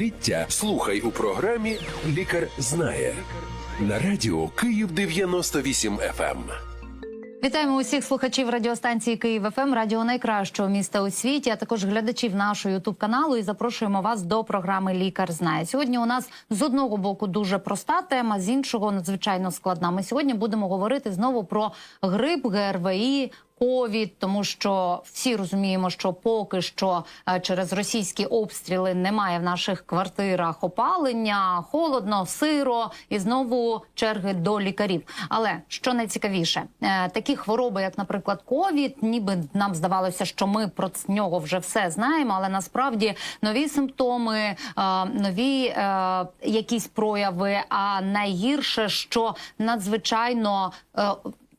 Ліття слухай у програмі Лікар знає на радіо Київ 98 FM. Вітаємо усіх слухачів радіостанції Київ ФМ, радіо найкращого міста у світі, а також глядачів нашого ютуб каналу. І запрошуємо вас до програми Лікар знає. Сьогодні у нас з одного боку дуже проста тема, з іншого надзвичайно складна. Ми сьогодні будемо говорити знову про грип, ГРВІ. Ковід, тому що всі розуміємо, що поки що е, через російські обстріли немає в наших квартирах опалення, холодно, сиро і знову черги до лікарів. Але що найцікавіше, е, такі хвороби, як, наприклад, ковід, ніби нам здавалося, що ми про нього вже все знаємо, але насправді нові симптоми, е, нові якісь прояви. А найгірше, що надзвичайно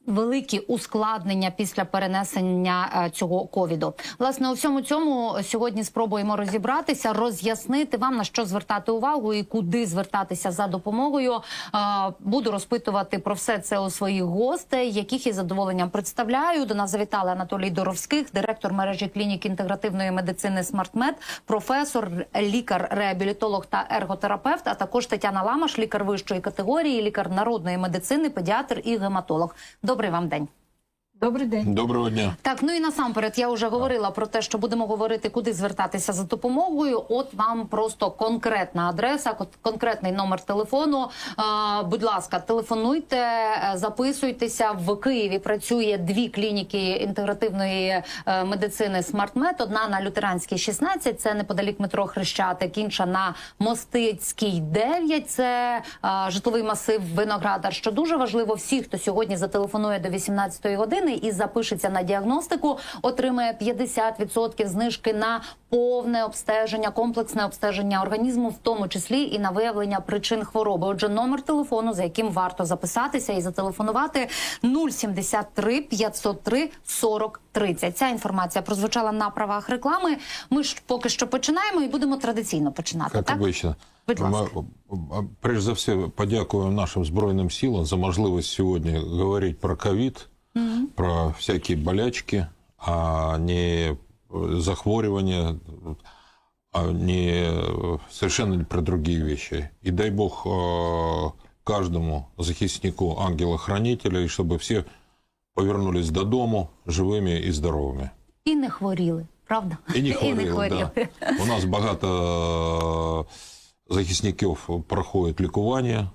великі ускладнення після перенесення е, цього ковіду. Власне, у всьому цьому сьогодні спробуємо розібратися, роз'яснити вам на що звертати увагу і куди звертатися за допомогою. Е, Буду розпитувати про все це у своїх гостей, яких із задоволенням представляю. До нас завітали Анатолій Доровських, директор мережі клінік інтегративної медицини «Смартмед», професор, лікар-реабілітолог та ерготерапевт, а також Тетяна Ламаш, лікар вищої категорії, лікар народної медицини, педіатр і гематолог. Добрий вам день. Добрий день. Доброго дня. Так, ну і насамперед я вже говорила про те, що будемо говорити, куди звертатися за допомогою. От вам просто конкретна адреса, кон- конкретний номер телефону. Будь ласка, телефонуйте, е, записуйтеся. В Києві працює дві клініки інтегративної е, медицини «Смартмед». Одна на Лютеранській 16, це неподалік метро Хрещатик, інша на Мостицькій 9, це е, житловий масив Виноградар. Що дуже важливо, всі, хто сьогодні зателефонує до 18 години і запишеться на діагностику, отримає 50% знижки на повне обстеження, комплексне обстеження організму, в тому числі і на виявлення причин хвороби. Отже, номер телефону, за яким варто записатися і зателефонувати 073 503 40 30. Ця інформація прозвучала на правах реклами. Ми ж поки що починаємо і будемо традиційно починати. Как так? обычно. Будь ласка. Прежде за все, подякуємо нашим Збройним силам за можливість сьогодні говорити про ковід, про всякі болячки, а не э, захворювання, а не э, совершенно не про другие вещи. И дай Бог э, каждому захиснику ангела-хранителя, и чтобы все повернулись додому живими і здоровими. І не хворіли, правда? І не хворіли, хворіли. Да. У нас багато е, захисників проходять лікування.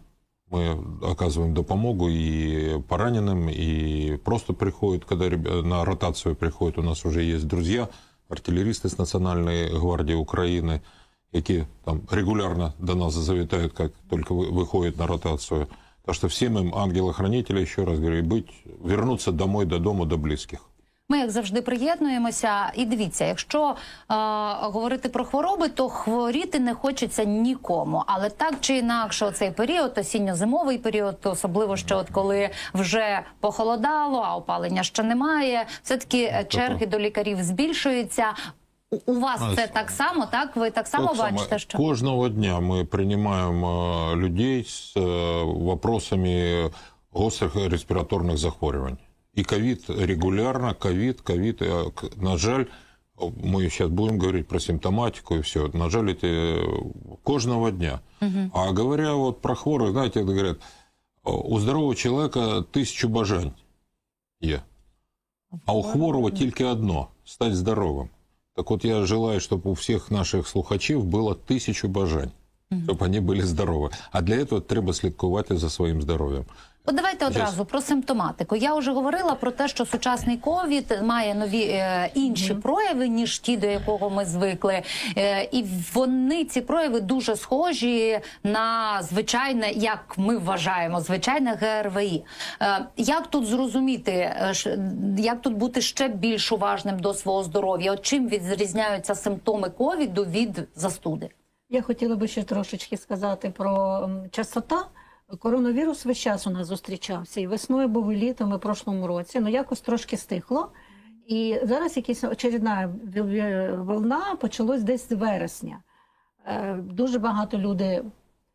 Ми оказуємо допомогу і пораненим, і просто приходять, коли на ротацію приходять. У нас вже є друзі, артилерісти з Національної гвардії України, які там регулярно до нас завітають, як тільки ви- виходять на ротацію. Так що всім їм ангела-хранителя, ще раз говорю, бути, вернутися домой, додому, до близьких. Ми, як завжди, приєднуємося. І дивіться, якщо е, говорити про хвороби, то хворіти не хочеться нікому. Але так чи інакше, цей період, осінньо-зимовий період, особливо ще от коли вже похолодало, а опалення ще немає. Все таки черги до лікарів збільшуються. У- вас А, це так само, так? Ви так само Так само. бачите, що Кожного дня ми приймаємо е, людей з е, вопросами гострих респіраторних захворювань. І ковід регулярно, ковід, ковід. е, к- На жаль, ми зараз будемо говорити про симптоматику і все. На жаль, це кожного дня. А говоря вот про хворих, знаєте, як говорять, у здорового чоловіка тисячу бажань є. А у хворого тільки одно стати здоровим. Так от я желаю, щоб у всіх наших слухачів було тисячу бажань, щоб вони були здорові. А для цього треба слідкувати за своїм здоров'ям. От давайте одразу про симптоматику. Я вже говорила про те, що сучасний ковід має нові е, інші прояви, ніж ті, до якого ми звикли. Е, і вони ці прояви дуже схожі на звичайне, як ми вважаємо, звичайне ГРВІ. Е, як тут зрозуміти, е, як тут бути ще більш уважним до свого здоров'я? От чим відрізняються симптоми ковіду від застуди? Я хотіла би ще трошечки сказати про частота. Коронавірус весь час у нас зустрічався і весною був і літом, і в прошлому році. Ну якось трошки стихло. І зараз якась очередна волна почалась десь з вересня. Е, Дуже багато людей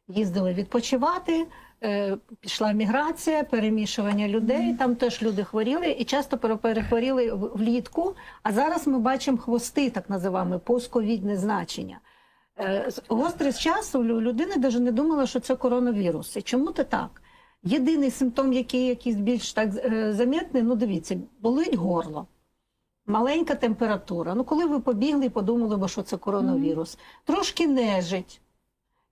їздили відпочивати. е, Пішла міграція, перемішування людей. Там теж люди хворіли і часто перехворіли влітку. А зараз ми бачимо хвости, так називаємо, постковідне значення. Е, Гострий з часу лю- людина навіть не думала, що це коронавірус. І чому це так? Єдиний симптом, який якийсь більш так е, замітний, ну дивіться, болить горло. Маленька температура. Ну, коли ви побігли і подумали, бо що це коронавірус, трошки нежить.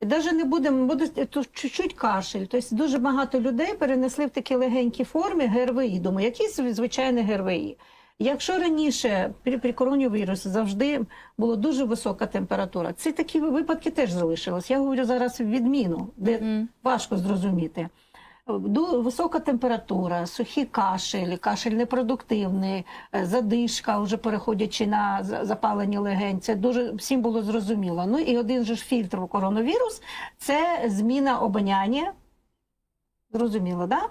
І навіть не будемо, буде тут чуть-чуть кашель. Тобто дуже багато людей перенесли в такі легенькі форми ГРВІ. Думаю, якісь звичайні ГРВІ. Якщо раніше при, при коронавірусі завжди була дуже висока температура, ці такі випадки теж залишились. Я говорю зараз відміну, де Мгм. важко зрозуміти. Висока температура, сухий кашель, кашель непродуктивний, е, задишка, вже переходячи на за- запалені легень. Це дуже всім було зрозуміло. Ну і один же ж фільтр у коронавірус це зміна обоняння, зрозуміло, да?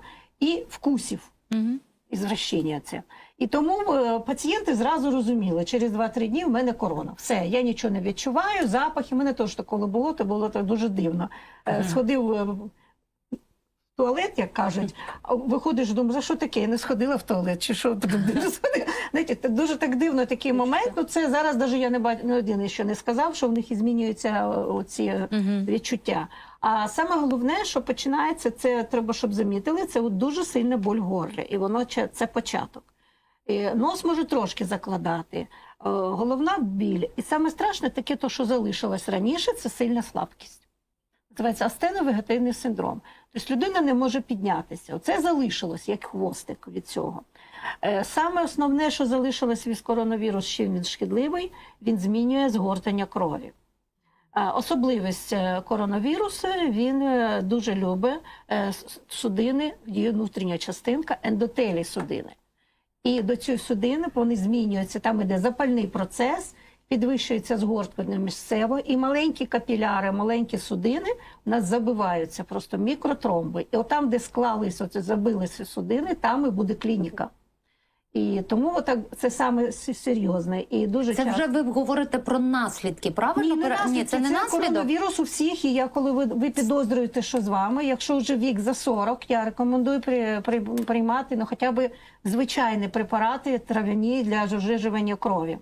і вкусів. Мгм. Ізвращення це. І тому е, пацієнти зразу розуміли, через 2-3 дні в мене корона. Все, я нічого не відчуваю, запахи. Мене теж такого було, то було так дуже дивно. Е, Сходив е, в туалет, як кажуть, а виходиш, думаю, за що таке? Я не сходила в туалет, чи що. Знаєте, це дуже так дивно такий момент. Ну це зараз навіть я не бачу, не один ще не сказав, що в них і змінюються оці відчуття. А саме головне, що починається, це треба, щоб замітили, це от дуже сильна боль в горлі, і воно це початок. І Нос може трошки закладати, е, головна біль. І саме страшне таке, то, що залишилось раніше, це сильна слабкість. Називається астеновегетативний синдром. Тобто людина не може піднятися. Оце залишилось як хвостик від цього. Е, Саме основне, що залишилось від коронавірус, чим він шкідливий, він змінює згортання крові. Е, Особливість е, коронавірусу він е, дуже любить е, судини, її внутрішня частинка, ендотелі судини. І до цієї судини вони змінюються, там іде запальний процес, підвищується згортування місцево, і маленькі капіляри, маленькі судини у нас забиваються, просто мікротромби. І отам, де склалися, забилися судини, там і буде клініка. І тому отак, це саме серйозне. І дуже Це часто... вже ви говорите про наслідки, правильно? Ні, не наслідки, Ні, це не наслідок. коронавірус у всіх. І я коли ви, ви підозрюєте, що з вами, якщо вже вік за 40, я рекомендую при, при, приймати ну, хоча б звичайні препарати трав'яні для заживлення крові.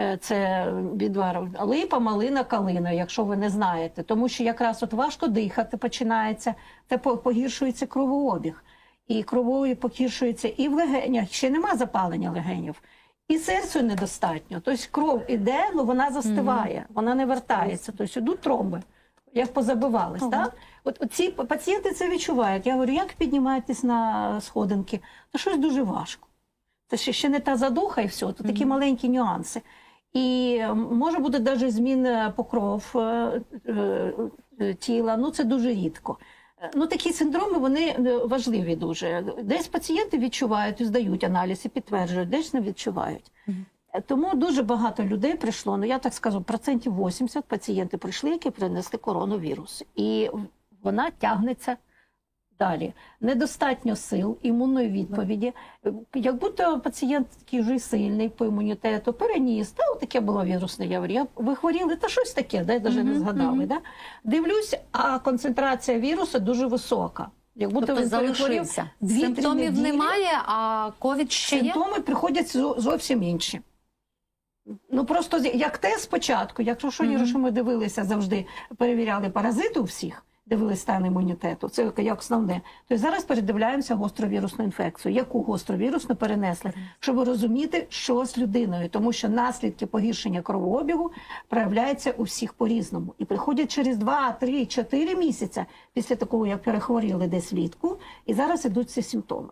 Е, Це відвар липа, малина, калина, якщо ви не знаєте. Тому що якраз от важко дихати починається, це по- погіршується кровообіг. І кровою погіршується і в легенях, ще нема запалення легенів. І серцю недостатньо. Тобто кров іде, але вона застиває, вона не вертається. Тобто йдуть тромби, як позабивались. Ага. Так? От, от ці пацієнти це відчувають. Я говорю, як піднімаєтесь на сходинки? Та щось дуже важко. Це ще, ще не та задуха і все, то такі маленькі нюанси. І може бути навіть зміна покров е, е, е, тіла, ну це дуже рідко. Е, Ну, такі синдроми вони е, важливі дуже. Десь пацієнти відчувають, здають аналіз і підтверджують, десь не відчувають. Е, Тому дуже багато людей прийшло. Ну я так скажу, процентів 80 пацієнти прийшли, які принесли коронавірус, і вона тягнеться далі. Недостатньо сил, імунної відповіді. Як будто пацієнт такий вже сильний по імунітету, переніс, та таке було вірусне яврення. Ви хворіли, та щось таке, да, навіть не згадали. мгм. Да? Дивлюсь, а концентрація вірусу дуже висока. Як будто Тобто він залишився. Симптомів неділі. немає, а ковід ще є? Симптоми приходять зовсім інші. Ну просто як те спочатку, якщо що, Мгм. Юра, що ми дивилися завжди, перевіряли паразити у всіх, дивилися стан імунітету, це як основне. То зараз передивляємося гостровірусну інфекцію. Яку гостровірусну перенесли, щоб розуміти, що з людиною, тому що наслідки погіршення кровообігу проявляються у всіх по-різному. І приходять через 2, 3, 4 місяці після такого, як перехворіли десь влітку, і зараз ідуть ці симптоми.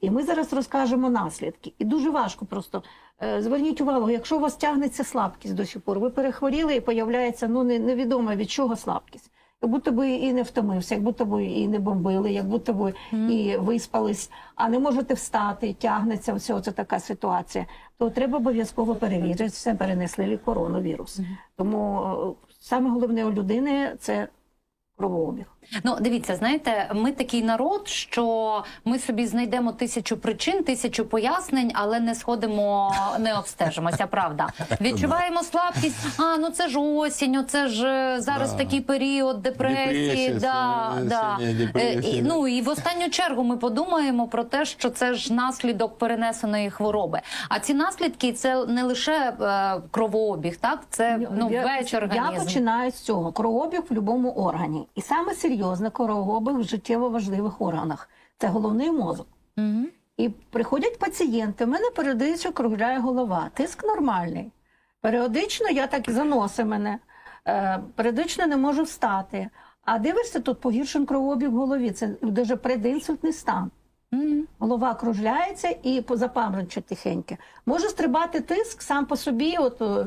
І ми зараз розкажемо наслідки. І дуже важко просто е, зверніть увагу, якщо у вас тягнеться слабкість до сих пор, ви перехворіли і появляється ну не- невідомо від чого слабкість. Як будто би і не втомився, як будто би і не бомбили, як будто би і виспались, а не можете встати, тягнеться все це така ситуація. То треба обов'язково перевірити, все перенесли ли коронавірус. Тому е, саме головне у людини це кровообіг. Ну, дивіться, знаєте, ми такий народ, що ми собі знайдемо тисячу причин, тисячу пояснень, але не сходимо, не обстежимося. Правда, відчуваємо слабкість. А ну це ж осінь, оце ж е, зараз Да. такий період депресії. Да, да. Е, і, ну і в останню чергу ми подумаємо про те, що це ж наслідок перенесеної хвороби. А ці наслідки це не лише е, кровообіг, так це ну я, весь я починаю з цього. Кровообіг в будь-якому органі. І саме серйозне кровообіг в життєво важливих органах. Це головний мозок. Мгм. І приходять пацієнти, в мене періодично кругляє голова, тиск нормальний. Періодично я так заносить мене, е, періодично не можу встати. А дивишся, тут погіршен кровообіг в голові. Це дуже предінсультний стан. Мгм. Голова кружляється і запаморочить тихеньке. Може стрибати тиск сам по собі. От е,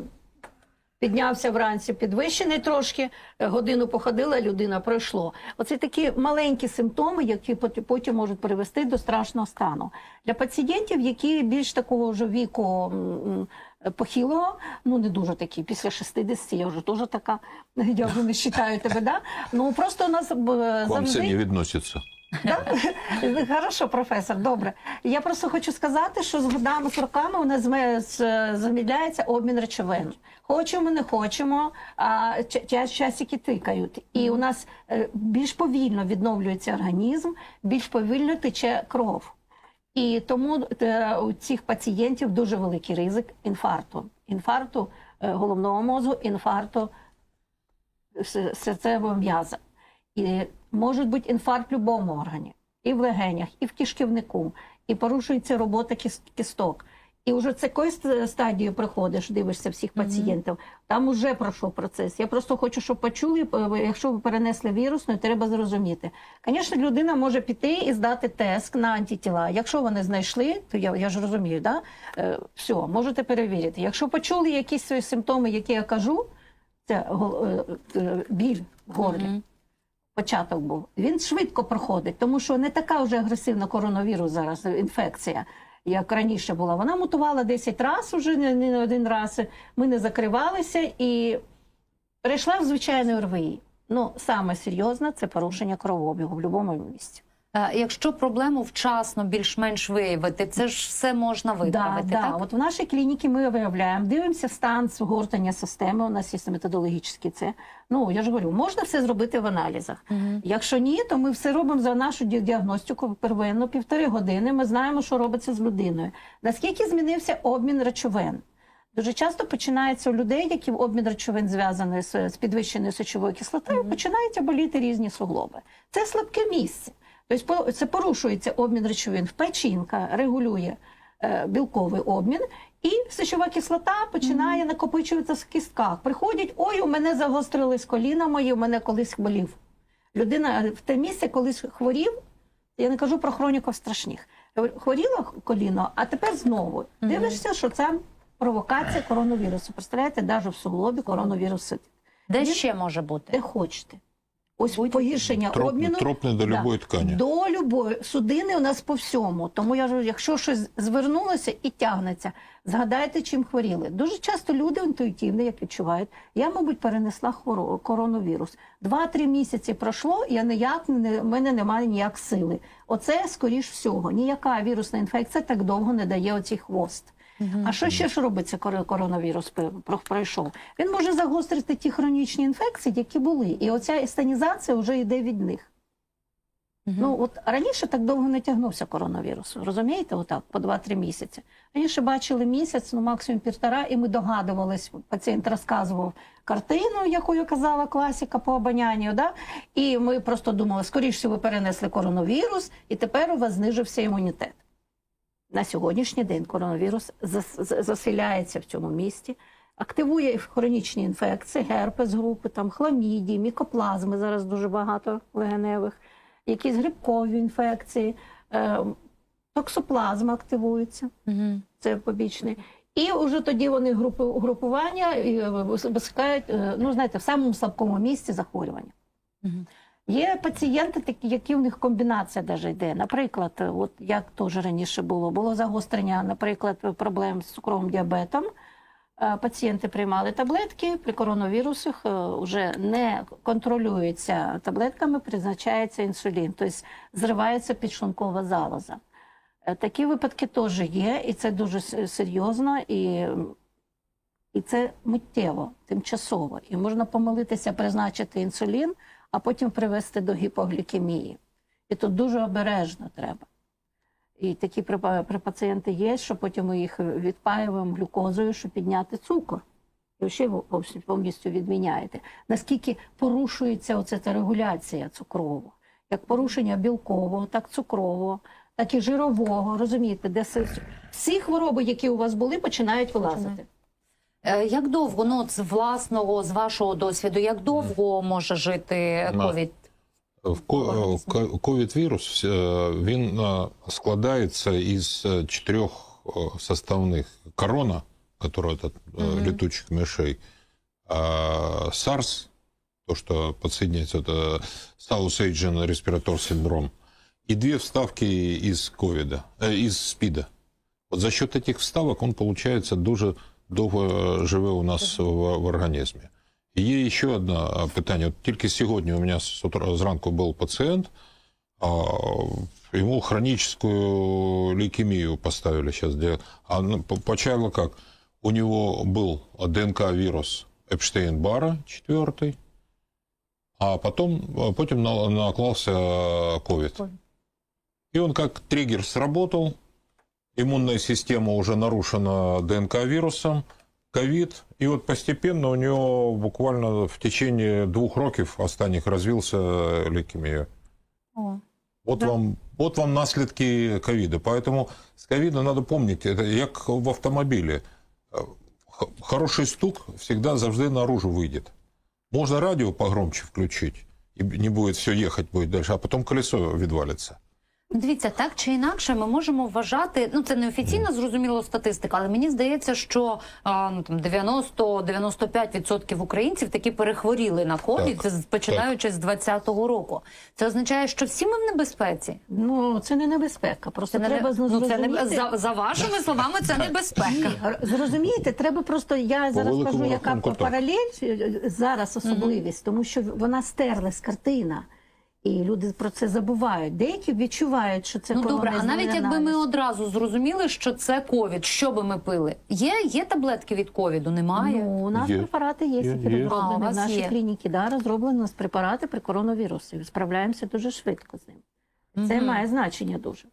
піднявся вранці підвищений трошки, е, годину походила, людина пройшло. Оце такі маленькі симптоми, які потім можуть привести до страшного стану. Для пацієнтів, які більш такого ж віку м, похилого, ну не дуже такі, після 60, я вже теж така, я вже не вважаю тебе, да? Ну просто у нас е, К вам це не відноситься. Да? Хорошо, професор, добре. Я просто хочу сказати, що з годами, з роками у нас замідляється обмін речовин. Хочемо, не хочемо, а час часики тикають. І у нас е, більш повільно відновлюється організм, більш повільно тече кров. І тому е, у цих пацієнтів дуже великий ризик інфаркту. Інфаркту е, головного мозку, інфаркту серцевого м'яза. І може бути інфаркт в будь-якому органі, і в легенях, і в кишківнику, і порушується робота кіс- кісток. І вже з якої ст- стадії приходиш, дивишся всіх пацієнтів, там вже пройшов процес. Я просто хочу, щоб почули, якщо ви перенесли вірус, ну, треба зрозуміти. Звісно, людина може піти і здати тест на антитіла. Якщо вони знайшли, то я, я ж розумію, да? е, все, можете перевірити. Якщо почули якісь свої симптоми, які я кажу, це е, е, біль в горлі Мгм. Початок був. Він швидко проходить, тому що не така вже агресивна коронавірус зараз, інфекція, як раніше була. Вона мутувала 10 разів уже не, не один раз. Ми не закривалися і перейшла в звичайний РВІ. Ну, саме серйозне це порушення кровообігу в будь-якому місці. Е, Якщо проблему вчасно більш-менш виявити, це ж все можна виправити, да, так? Да. От в нашій клініці ми виявляємо, дивимося стан згортання системи. У нас є методологічні це. Ну я ж говорю, можна все зробити в аналізах. Мгм. Якщо ні, то ми все робимо за нашу ді- діагностику первинну півтори години. Ми знаємо, що робиться з людиною. Наскільки змінився обмін речовин? Дуже часто починається у людей, які в обмін речовин зв'язаний з, з підвищеною сечовою кислотою, починають боліти різні суглоби. Це слабке місце. Тобто це порушується обмін речовин в печінка, регулює е, білковий обмін, і сечова кислота починає накопичуватися в кістках. Приходять, ой, у мене загострились коліна мої, у мене колись болів. Людина в те місце колись хворів. Я не кажу про хроніків страшних. Хворіло коліно, а тепер знову дивишся, що це провокація коронавірусу. Представляєте, навіть в суглобі коронавірус сидить. Де Ні. ще може бути? Де хочете. Ось погіршення Троп, обміну. тропне до Да. любої ткані. До любої судини у нас по всьому. Тому я ж, якщо щось звернулося і тягнеться, згадайте, чим хворіли. Дуже часто люди інтуїтивно, як відчувають, я, мабуть, перенесла хоро- коронавірус. Два-три місяці пройшло, я ніяк не в мене немає ніяк сили. Оце скоріш всього. Ніяка вірусна інфекція так довго не дає оцей хвост. А що ще ж робиться, коли коронавірус пройшов? Він може загострити ті хронічні інфекції, які були. І оця естанізація вже йде від них. Мгм. Ну от раніше так довго не тягнувся коронавірус. Розумієте, отак по 2-3 місяці. Раніше бачили місяць, ну максимум півтора, і ми догадувались. Пацієнт розказував картину, яку казала класика по обонянню. Да? І ми просто думали, скоріше ви перенесли коронавірус, і тепер у вас знижився імунітет. На сьогоднішній день коронавірус зас- заселяється в цьому місті, активує хронічні інфекції, герпес групи, там хламідії, мікоплазми зараз дуже багато легеневих, якісь грибкові інфекції, е, токсоплазма активується, Мгм. це побічний. І вже тоді вони групи, групування і е, висикають, е, ну знаєте, в самому слабкому місці захворювання. Мгм. Є пацієнти, такі, які в них комбінація даже йде. Наприклад, е, от як теж раніше було, було загострення, наприклад, проблем з цукровим діабетом. е, пацієнти приймали таблетки, при коронавірусах вже не контролюється таблетками, призначається інсулін, тобто зривається підшлункова залоза. Е, Такі випадки теж є, і це дуже серйозно, і, і це миттєво, тимчасово. І можна помилитися, призначити інсулін, а потім привести до гіпоглікемії. І тут дуже обережно треба. І такі при, при пацієнти є, що потім ми їх відпаюємо глюкозою, щоб підняти цукор. І ще повністю- відміняєте. Наскільки порушується оця та регуляція цукрового, як порушення білкового, так цукрового, так і жирового. Розумієте, де всі хвороби, які у вас були, починають вилазити. Е, Як довго, ну от з власного, з вашого досвіду, як довго може жити Да. ковід? В ко- е, ко- ковід-вірус е, він е, складається із е, чотирьох е, составних. Корона, которая это Мгм. летучих мишей, а, SARS, то, что подсоединяется, это South Asian Respiratory Syndrome, и две вставки из ковида, э, из СПИДа. Вот за счет этих вставок он, получается, дуже довго живе у нас в, в організмі. І є ще одне а, питання. От тільки сьогодні у мене з утра зранку був пацієнт, а, ему хроническую лейкемию поставили сейчас. Где, а ну, по- почало как? У него был ДНК-вирус Эпштейн-Бара, четвертый, а потом, а потом на- наклался ковид. И он как триггер сработал, иммунная система уже нарушена ДНК-вирусом, ковид, и вот постепенно у него буквально в течение двух років останніх развился лейкемия. О. Вот, Да. вам, вот вам наслідки ковида. Поэтому с ковидом надо помнить, это як в автомобиле. Х- Хороший стук всегда завжди наружу выйдет. Можно радио погромче включить, и не будет все ехать будет дальше, а потом колесо відвалится. Дивіться, так чи інакше, ми можемо вважати. Ну це не офіційна зрозуміло статистика, але мені здається, що а, ну там 90-95% українців таки перехворіли на ковід, Так, з- починаючи з 20-го року. Це означає, що всі ми в небезпеці. Ну, це не небезпека. Просто Це не треба ну, це не за, за вашими словами. Це небезпека. Ні, зрозумієте, треба просто я зараз кажу, яка паралель е, зараз особливість, тому що вона стерлась картина. І люди про це забувають. Деякі відчувають, що це Ну добре, а навіть якби ми одразу зрозуміли, що це ковід, що би ми пили? Є, є таблетки від ковіду? Немає. Ну, у нас Є. препарати є, Є, які є. Розроблені вас в нашій є. клініці. Да, розроблені у нас препарати при коронавірусі. Справляємося дуже швидко з ним. Це Мгм. має значення дуже.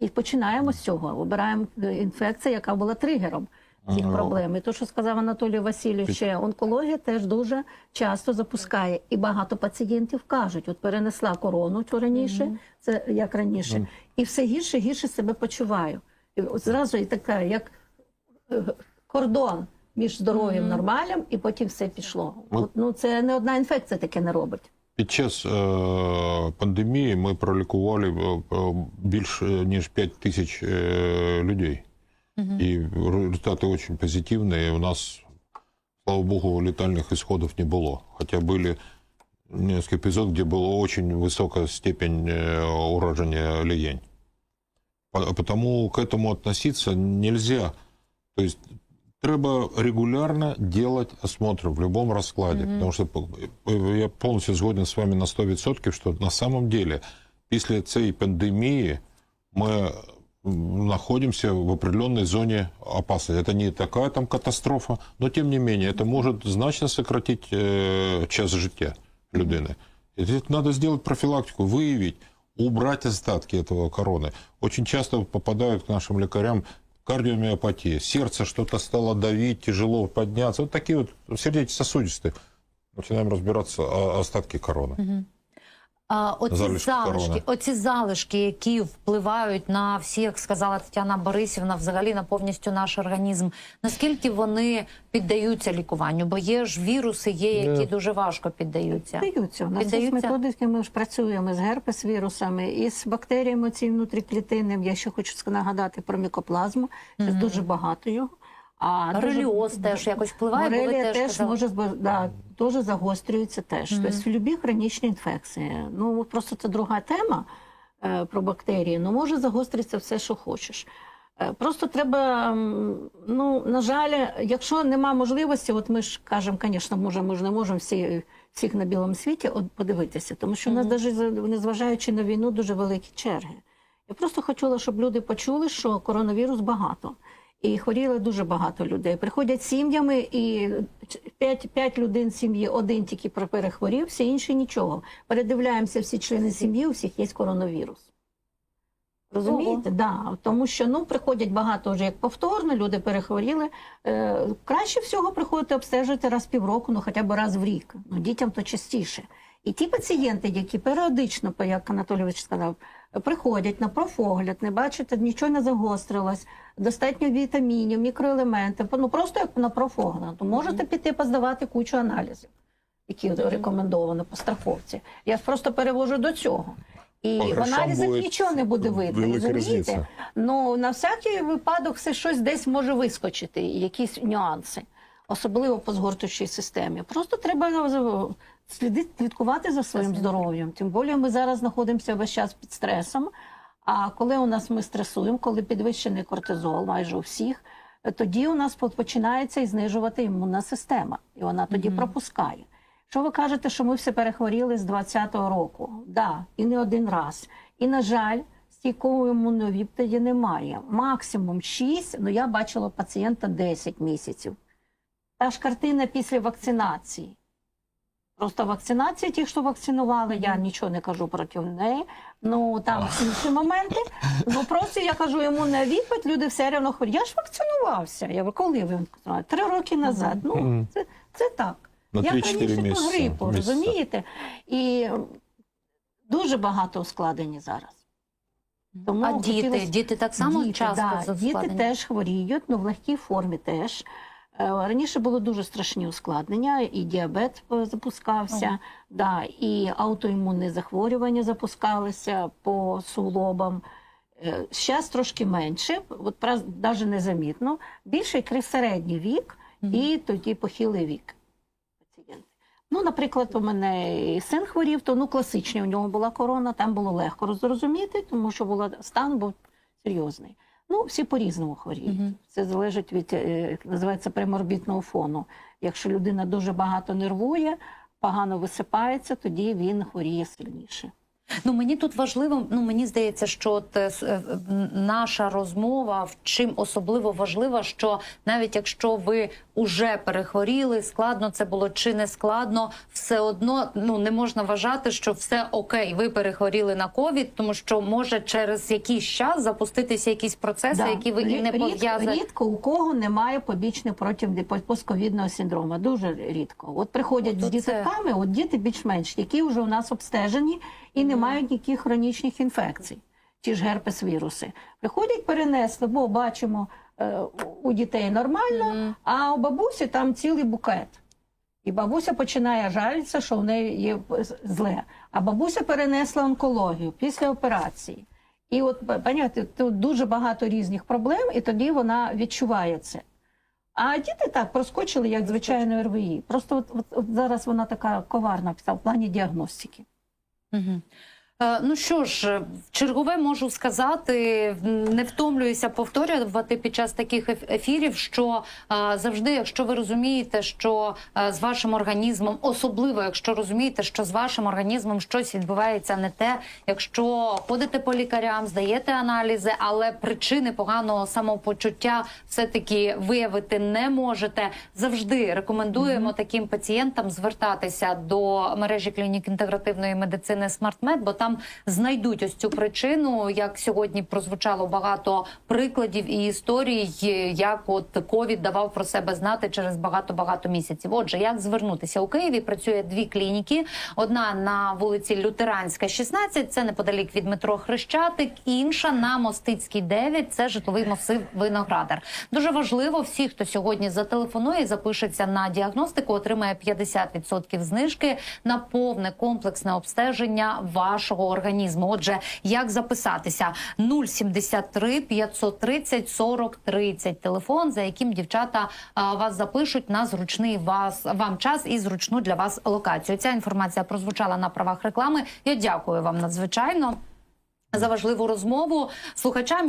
І починаємо з цього. Обираємо е, інфекцію, яка була тригером цих Ну. проблем. І то, що сказав Анатолій Васильович, ще онкологія теж дуже часто запускає. І багато пацієнтів кажуть: от перенесла корону то раніше, це як раніше, і все гірше, гірше себе почуваю. І от зразу і така, як е, кордон між здоров'ям нормальним, і потім все пішло. Ну. От, ну це не одна інфекція таке не робить. Під час е, пандемії ми пролікували е, е, більше ніж 5 тисяч е, людей. І результати дуже позитивні. І у нас, слава Богу, летальних исходов не було. Хоча були несколько епизодів, де була дуже висока степень е, ураження легень. По- Потому к этому относиться нельзя. То есть треба регулярно делать осмотр в любом раскладе. Потому что э, я полностью згоден с вами на 100%, что на самом деле після цієї пандемії ми м, находимся в определенной зоне опасности. Это не такая там катастрофа, но тем не менее это может значно сократить э, час життя людини. И тут надо сделать профилактику, выявить, убрать остатки этого короны. Очень часто попадают к нашим лекарям кардиомиопатия, сердце что-то стало давить, тяжело подняться. Вот такие вот сердечно-сосудистые. Начинаем разбираться о остатки короны. А, оці Залишки залишки, оці залишки, які впливають на всі, як сказала Тетяна Борисівна, взагалі на повністю наш організм. Наскільки вони піддаються лікуванню? Бо є ж віруси, є які Е. дуже важко піддаються. Піддаються. У нас є методики, ми ж працюємо з герпес-вірусами і з бактеріями ці внутріклітинним. Я ще хочу нагадати про мікоплазму. Зараз дуже багато його. А Бореліоз теж якось впливає, бо теж, теж, казали. може да, теж загострюється теж. Мгм. Тобто в любі хронічні інфекції. Ну просто це друга тема е, про бактерії. Ну може загостритися все, що хочеш. Е, Просто треба, ну на жаль, якщо нема можливості, от ми ж кажемо, звісно, може, ми ж не можемо всі, всіх на білому світі подивитися, тому що у нас навіть незважаючи на війну, дуже великі черги. Я просто хотіла, щоб люди почули, що коронавірус багато. І хворіли дуже багато людей. Приходять сім'ями, і 5, 5 людей сім'ї, один тільки перехворів, всі інші нічого. Передивляємося всі члени сім'ї, у всіх є коронавірус. Розумієте? Да. Тому що ну, приходять багато вже як повторно, люди перехворіли. Е, краще всього приходити обстежувати раз в півроку, ну хоча б раз в рік. Ну, дітям то частіше. І ті пацієнти, які періодично, як Анатолійович сказав, приходять на профогляд, не бачите, нічого не загострилось, достатньо вітамінів, мікроелементів, ну просто як на профогляд. То можете піти поздавати кучу аналізів, які рекомендовано по страховці. Я ж просто перевожу до цього. І в аналізах нічого не буде видно. розумієте? різниця. Ну на всякий випадок все щось десь може вискочити, якісь нюанси, особливо по згортуючій системі. Просто треба ну, слідкувати за своїм здоров'ям. Тим більше ми зараз знаходимося весь час під стресом. А коли у нас ми стресуємо, коли підвищений кортизол, майже у всіх, тоді у нас починається і знижувати імунна система, і вона тоді пропускає. Що ви кажете, що ми все перехворіли з 20-го року? Да, і не один раз. І, на жаль, стійкової імуновіптиді немає. Максимум 6, ну я бачила пацієнта 10 місяців. Та ж картина після вакцинації. Просто вакцинація, ті, що вакцинували, я нічого не кажу проти неї. Ну там інші моменти. Ну просто я кажу, імунна відповідь, люди все одно хворіють. Я ж вакцинувався. Я говорю, коли ви вакцинували? Три роки назад. Ну, це, це так. На 3-4 раніше по грипу, розумієте? І дуже багато ускладнень зараз. Тому а діти, хотілося- діти так само діти, часто да, діти теж хворіють, ну в легкій формі теж. Е, Раніше було дуже страшні ускладнення, і діабет е, запускався, да, і аутоімунні захворювання запускалися по суглобам. Зараз трошки менше, от навіть незамітно. Більше якраз середній вік і тоді похилий вік. Ну, наприклад, у мене і син хворів, то ну класичний у нього була корона, там було легко зрозуміти, тому що була, стан був серйозний. Ну, всі по-різному хворіють. Мгм. Це залежить від, як називається преморбітного фону. Якщо людина дуже багато нервує, погано висипається, тоді він хворіє сильніше. Ну мені тут важливо. Ну мені здається, що от, е, е, наша розмова в чим особливо важлива, що навіть якщо ви уже перехворіли, складно це було чи не складно, все одно ну не можна вважати, що все окей, ви перехворіли на ковід, тому що може через якийсь час запуститися якісь процеси, які ви і не пов'язані. Рідко у кого немає побічних проти постковідного синдрому. Дуже рідко. От приходять От з оце. дітоками, от діти більш-менш, які вже у нас обстежені і не мають ніяких хронічних інфекцій, ті ж герпес віруси. Приходять, перенесли, бо бачимо у дітей нормально, Мгм. а у бабусі там цілий букет. І бабуся починає жалітися, що в неї є зле. А бабуся перенесла онкологію після операції. І от поняття, тут дуже багато різних проблем, і тоді вона відчуває це. А діти так проскочили, як звичайно РВІ. Просто от, от, от зараз вона така коварна в плані діагностики. Угу. Ну що ж, чергове можу сказати, не втомлююся повторювати під час таких ефірів, що е, завжди, якщо ви розумієте, що е, з вашим організмом, особливо якщо розумієте, що з вашим організмом щось відбувається не те, якщо ходите по лікарям, здаєте аналізи, але причини поганого самопочуття все-таки виявити не можете. Завжди рекомендуємо таким пацієнтам звертатися до мережі клінік інтегративної медицини SmartMed, бо там знайдуть ось цю причину. Як сьогодні прозвучало багато прикладів і історій, як от ковід давав про себе знати через багато багато місяців. Отже, як звернутися у Києві? Працює дві клініки: одна на вулиці Лютеранська, 16, це неподалік від метро Хрещатик, інша на Мостицькій 9, це житловий масив Виноградар. Дуже важливо, всі, хто сьогодні зателефонує, запишеться на діагностику, отримає 50% знижки на повне комплексне обстеження вашого організму. Отже, як записатися? 073 530 40 30. Телефон, за яким дівчата вас запишуть на зручний вас вам час і зручну для вас локацію. Ця інформація прозвучала на правах реклами. Я дякую вам надзвичайно за важливу розмову слухачам.